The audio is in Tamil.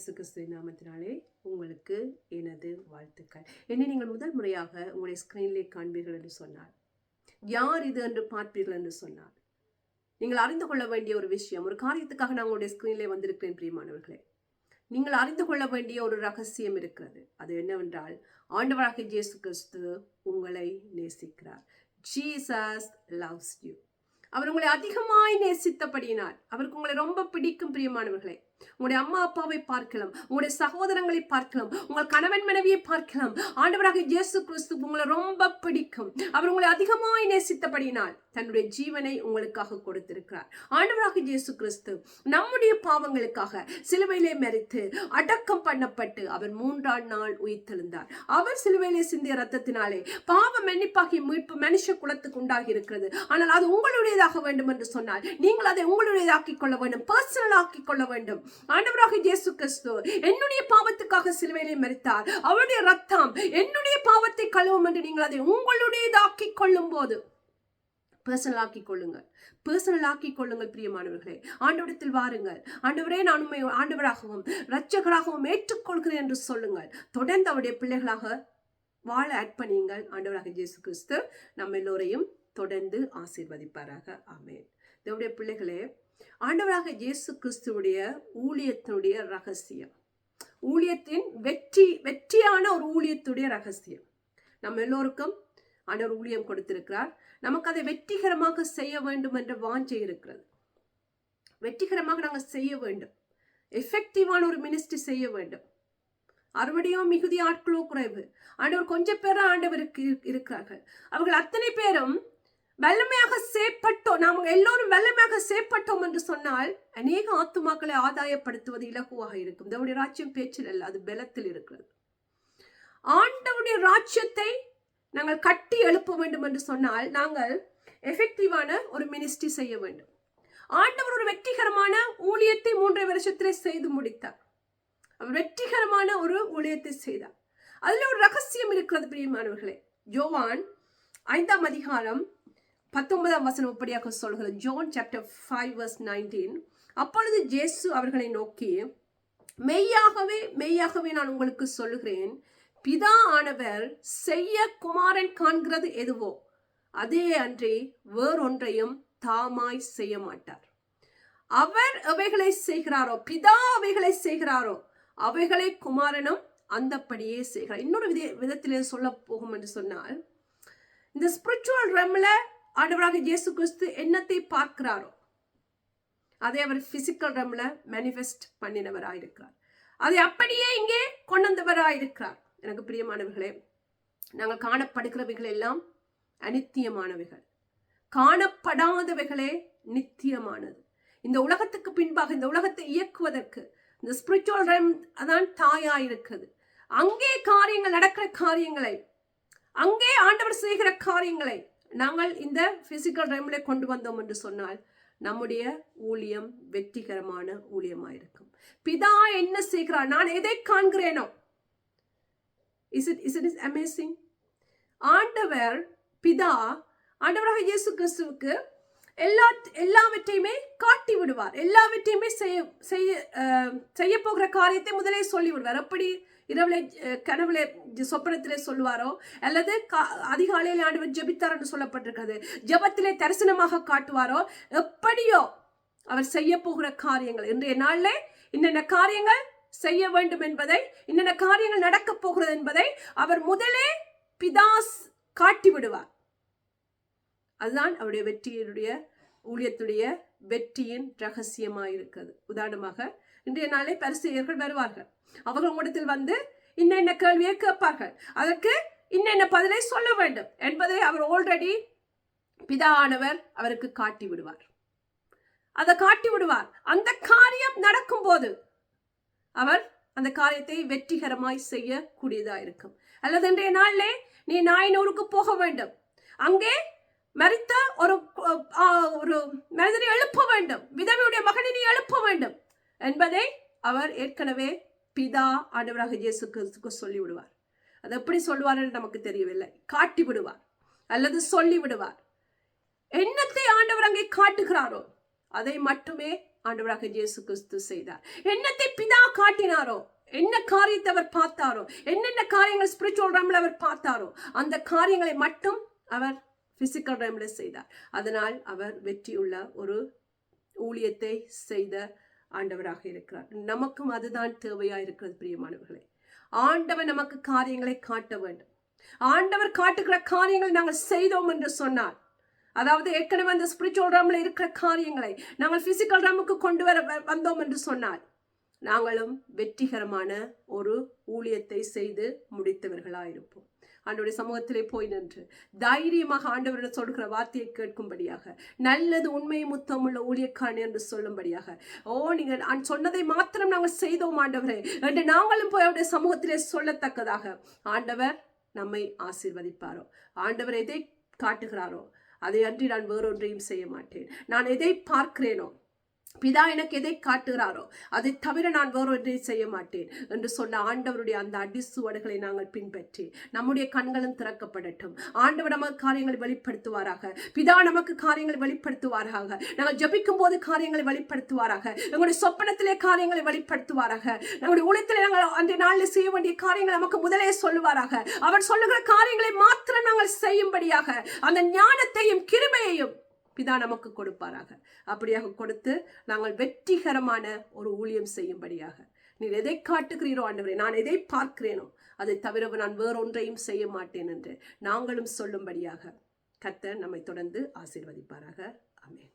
இயேசு கிறிஸ்து நாமத்தினாலே உங்களுக்கு எனது வாழ்த்துக்கள். என்னை நீங்கள் முதல் முறையாக உங்களுடைய ஸ்க்ரீனிலே காண்பீர்கள் என்று சொன்னார் யார் இது என்று பார்ப்பீர்கள் என்று சொன்னார் நீங்கள் அறிந்து கொள்ள வேண்டிய ஒரு விஷயம் ஒரு காரியத்துக்காக நான் உங்களுடைய ஸ்க்ரீனில் வந்திருக்கிறேன் பிரியமானவர்களே. நீங்கள் அறிந்து கொள்ள வேண்டிய ஒரு ரகசியம் இருக்கிறது. அது என்னவென்றால் ஆண்டவராக இயேசு கிறிஸ்து உங்களை நேசிக்கிறார். ஜீசஸ் லவ்ஸ் யூ அவர் உங்களை அதிகமாய் நேசித்தபடியினால் அவருக்கு உங்களை ரொம்ப பிடிக்கும் பிரியமானவர்களே. உங்களுடைய அம்மா அப்பாவை பார்க்கலாம். உங்களுடைய சகோதரங்களை பார்க்கலாம். உங்கள் கணவன் மனைவியை பார்க்கலாம். ஆண்டவராக இயேசு கிறிஸ்து உங்களை ரொம்ப பிடிக்கும். அவர் உங்களை அதிகமாய் நேசித்தபடினால் தன்னுடைய ஜீவனை உங்களுக்காக கொடுத்திருக்கிறார். ஆண்டவராக இயேசு கிறிஸ்து நம்முடைய பாவங்களுக்காக சிலுவையிலே மறித்து அடக்கம் பண்ணப்பட்டு அவர் மூன்றாம் நாள் உயிர்த்தெழுந்தார். அவர் சிலுவையிலே சிந்திய ரத்தத்தினாலே பாவ மன்னிப்பாகி மீட்பு மனுஷ குலத்துக்கு உண்டாகி இருக்கிறது ஆனால் அது உங்களுடையதாக வேண்டும் என்று சொன்னால் நீங்கள் அதை உங்களுடையதாக்கிக் கொள்ள வேண்டும் பர்சனல் ஆக்கிக் கொள்ள வேண்டும். ஆண்டவராக இயேசு கிறிஸ்து என்னுடைய பாவத்துக்காக சிலுவையிலே மறித்தார் அவருடைய ரத்தம் என்னுடைய பாவத்தை கழுவும் என்று நீங்கள் அதை உங்களுடையதாக்கி கொள்ளும் போது பர்சனல் ஆக்கி கொள்ளுங்கள். பர்சனல் ஆக்கிக் கொள்ளுங்கள் பிரியமானவர்களே. ஆண்டவரத்தில் வாருங்கள். ஆண்டவரே நான் உண்மை ஆண்டவராகவும் இரட்சகராகவும் ஏற்றுக்கொள்கிறேன் என்று சொல்லுங்கள். தொடர்ந்து அவருடைய பிள்ளைகளாக வாழ ஆட் பண்ணியுங்கள் ஆண்டவராக இயேசு கிறிஸ்து நம்ம எல்லோரையும் தொடர்ந்து ஆசீர்வதிப்பாராக. ஆமேன். தேவடைய பிள்ளைகளே ஆண்டவராக இயேசு கிறிஸ்துவுடைய ஊழியத்துடைய ரகசியம். ஊழியத்தின் வெற்றி வெற்றியான ஒரு ஊழியத்துடைய ரகசியம். நம்ம எல்லோருக்கும் ஆண்டவர் ஊழியம் கொடுத்திருக்கிறார். நமக்கு அதை வெற்றிகரமாக செய்ய வேண்டும் என்ற வாஞ்சை இருக்கிறது. வெற்றிகரமாக நாங்கள் செய்ய வேண்டும். எஃபெக்டிவான ஒரு மினிஸ்ட்ரி செய்ய வேண்டும். அறுவடையோ மிகுதி ஆட்களோ குறைவு. ஆண்டவர் கொஞ்சம் பேர் ஆண்டவருக்கு இருக்கிறார்கள். அவர்கள் அத்தனை பேரும் வல்லமையாக சேப்பட்டோம் நாம் எல்லோரும் வல்லமையாக சேப்பட்டோம் என்று சொன்னால் அநேக ஆத்துமாக்களை ஆதாயப்படுத்துவது இலகுவாக இருக்கும். தேவடைய ராஜ்யம் பேச்சில் அல்ல அது பலத்தில் இருக்கிறது. ஆண்டவுடைய ராஜ்யத்தை நாங்கள் கட்டி எழுப்ப வேண்டும் என்று சொன்னால் நாங்கள் எஃபெக்டிவான ஒரு மினிஸ்ட்ரி செய்ய வேண்டும். ஆண்டவர் ஒரு வெற்றிகரமான ஊழியத்தை மூன்றரை வருஷத்திலே செய்து முடித்தார். அவர் வெற்றிகரமான ஒரு ஊழியத்தை செய்தார். அதில் ஒரு ரகசியம் இருக்கிறது பிரியமானவர்களே. ஜோவான் ஐந்தாம் அதிகாரம் பத்தொன்பதாம் வசனம் இப்படியாக சொல்கிறது. John chapter five verse nineteen அப்பொழுது ஜேசு அவர்களை நோக்கி மெய்யாகவே மெய்யாகவே நான் உங்களுக்கு சொல்லுகிறேன் பிதா ஆனவர் செய்ய குமாரன் காண்கிறது எதுவோ அதே அன்றி வேறொன்றையும் தாமாய் செய்ய மாட்டார். அவர் அவைகளை செய்கிறாரோ பிதா அவைகளை செய்கிறாரோ அவைகளை குமாரனும் அந்தப்படியே செய்கிறார். இன்னொரு வித விதத்திலே சொல்ல போகும் என்று சொன்னால் இந்த ஸ்பிரிச்சுவல் ரெம்ல ஆண்டவராக இயேசு கிறிஸ்து என்னத்தை பார்க்கிறாரோ அதை அவர் பிசிக்கல் ரம்ல மேனிஃபெஸ்ட் பண்ணினவராயிருக்கிறார். அதை அப்படியே இங்கே கொண்டு இருக்கிறார் எனக்கு பிரியமானவர்களே நாங்கள் காணப்படுகிறவைகள் எல்லாம் அனித்தியமானவைகள். காணப்படாதவைகளே நித்தியமானது. இந்த உலகத்துக்கு பின்பாக இந்த உலகத்தை இயக்குவதற்கு இந்த ஸ்பிரிச்சுவல் ரெம் அதான் தாயாக இருக்குது அங்கே காரியங்கள் நடக்கிற காரியங்களை அங்கே ஆண்டவர் செய்கிற காரியங்களை நாங்கள் இந்த ஃபிசிக்கல் டைமில் கொண்டு வந்தோம் என்று சொன்னால் நம்முடைய ஊழியம் வெற்றிகரமான ஊழியமாயிருக்கும். பிதா என்ன செய்கிறார்? நான் எதை காண்கிறேனோ? Is it is it is amazing ஆண்டவர் பிதா ஆண்டவராக இயேசு கிறிஸ்துவுக்கு எல்லா எல்லாவற்றையுமே காட்டி விடுவார் எல்லாவற்றையுமே செய்ய செய்ய செய்ய போகிற காரியத்தை முதலே சொல்லி விடுவார் அப்படி இரவுல கனவுல சொப்பனத்திலே சொல்லுவாரோ அல்லது அதிகாலையில் ஆண்டவர் ஜெபித்தார் என்று சொல்லப்பட்டிருக்கிறது ஜபத்திலே தரிசனமாக காட்டுவாரோ எப்படியோ அவர் செய்ய போகிற காரியங்கள். இன்றைய நாளில் இன்னென்ன காரியங்கள் செய்ய வேண்டும் என்பதை இன்னென்ன காரியங்கள் நடக்கப் போகிறது என்பதை அவர் முதலே பிதாஸ் காட்டி விடுவார் அதுதான் அவருடைய வெற்றியினுடைய ஊழியத்துடைய வெற்றியின் ரகசியமாக இருக்கிறது உதாரணமாக இன்றைய நாளே பரிசெயர்கள் வருவார்கள். அவர்கள் உங்களிடத்தில் வந்து இன்னென்ன கேள்வியை கேட்பார்கள்? அதற்கு இன்னென்ன பதிலை சொல்ல வேண்டும் என்பதை அவர் ஆல்ரெடி பிதானவர் அவருக்கு காட்டி விடுவார் அதை காட்டி விடுவார் அந்த காரியம் நடக்கும் போது அவர் அந்த காரியத்தை வெற்றிகரமாய் செய்யக்கூடியதா இருக்கும் அல்லது இன்றைய நாளிலே நீ நாயினூருக்கு போக வேண்டும். அங்கே மறித்த ஒரு ஒரு மனிதனை எழுப்ப வேண்டும். விதவியுடைய மகனை எழுப்ப வேண்டும். என்பதை அவர் ஏற்கனவே பிதா ஆண்டவராக இயேசு கிறிஸ்துக்கு சொல்லி விடுவார் அது எப்படி சொல்லுவார் என்று நமக்கு தெரியவில்லை. காட்டி விடுவார் அல்லது சொல்லி விடுவார் என்னத்தை ஆண்டவர் அங்கே காட்டுகிறாரோ அதை மட்டுமே ஆண்டவராக இயேசு கிறிஸ்து செய்தார். என்னத்தை பிதா காட்டினாரோ என்ன காரியத்தை அவர் பார்த்தாரோ என்னென்ன காரியங்கள் ஸ்பிரிச்சுவல் ரம்ல அவர் பார்த்தாரோ அந்த காரியங்களை மட்டும் அவர் பிசிக்கல் டைமில் செய்தார். அதனால் அவர் வெற்றியுள்ள ஒரு ஊழியத்தை செய்த ஆண்டவராக இருக்கிறார். நமக்கும் அதுதான் தேவையாக இருக்கிறது பிரியமானவர்களே. ஆண்டவர் நமக்கு காரியங்களை காட்ட வேண்டும். ஆண்டவர் காட்டுகிற காரியங்களை நாங்கள் செய்தோம் என்று சொன்னார் அதாவது ஏற்கனவே அந்த ஸ்பிரிச்சுவல் ரம்ல இருக்கிற காரியங்களை நாங்கள் பிசிக்கல் ரம்முக்கு கொண்டு வர வ- வந்தோம் என்று சொன்னார் நாங்களும் வெற்றிகரமான ஒரு ஊழியத்தை செய்து முடித்தவர்களாயிருப்போம். ஆண்டோடைய சமூகத்திலே போய் நின்று தைரியமாக ஆண்டவரிடம் சொல்கிற வார்த்தையை கேட்கும்படியாக நல்லது உண்மை முத்தமுள்ள ஊழியக்காரன் என்று சொல்லும்படியாக. ஓ நீங்கள் நான் சொன்னதை மாத்திரம் நாங்கள் செய்தோம் ஆண்டவரே என்று நாங்களும் போய் அவருடைய சமூகத்திலே சொல்லத்தக்கதாக. ஆண்டவர் நம்மை ஆசீர்வதிப்பாரோ? ஆண்டவர் எதை காட்டுகிறாரோ? அதை அன்றி நான் வேறொன்றையும் செய்ய மாட்டேன். நான் எதை பார்க்கிறேனோ? பிதா எனக்கு எதை காட்டுகிறாரோ அதை தவிர நான் வேறொன்றையும் செய்ய மாட்டேன் என்று சொன்ன ஆண்டவருடைய அந்த அடிசுவடுகளை நாங்கள் பின்பற்றி நம்முடைய கண்களும் திறக்கப்படட்டும். ஆண்டவர் நமக்கு காரியங்களை வெளிப்படுத்துவாராக. பிதா நமக்கு காரியங்களை வெளிப்படுத்துவாராக. நாங்கள் ஜபிக்கும் போது காரியங்களை வெளிப்படுத்துவாராக. எங்களுடைய சொப்பனத்திலே காரியங்களை வெளிப்படுத்துவாராக. நம்முடைய உலகத்திலே நாங்கள் அன்றைய நாளில் செய்ய வேண்டிய காரியங்களை நமக்கு முதலே சொல்லுவாராக. அவர் சொல்லுகிற காரியங்களை மாத்திரம் நாங்கள் செய்யும்படியாக அந்த ஞானத்தையும் கிருமையையும் பிதா நமக்கு கொடுப்பாராக. அப்படியாக கொடுத்து நாங்கள் வெற்றிகரமான ஒரு ஊழியம் செய்யும்படியாக. நீர் எதை காட்டுகிறீரோ ஆண்டவரே நான் எதை பார்க்கிறேனோ அதை தவிர நான் வேறொன்றையும் செய்ய மாட்டேன் என்று நாங்களும் சொல்லும்படியாக கர்த்தர் நம்மை தொடர்ந்து ஆசீர்வதிப்பாராக. அமேன்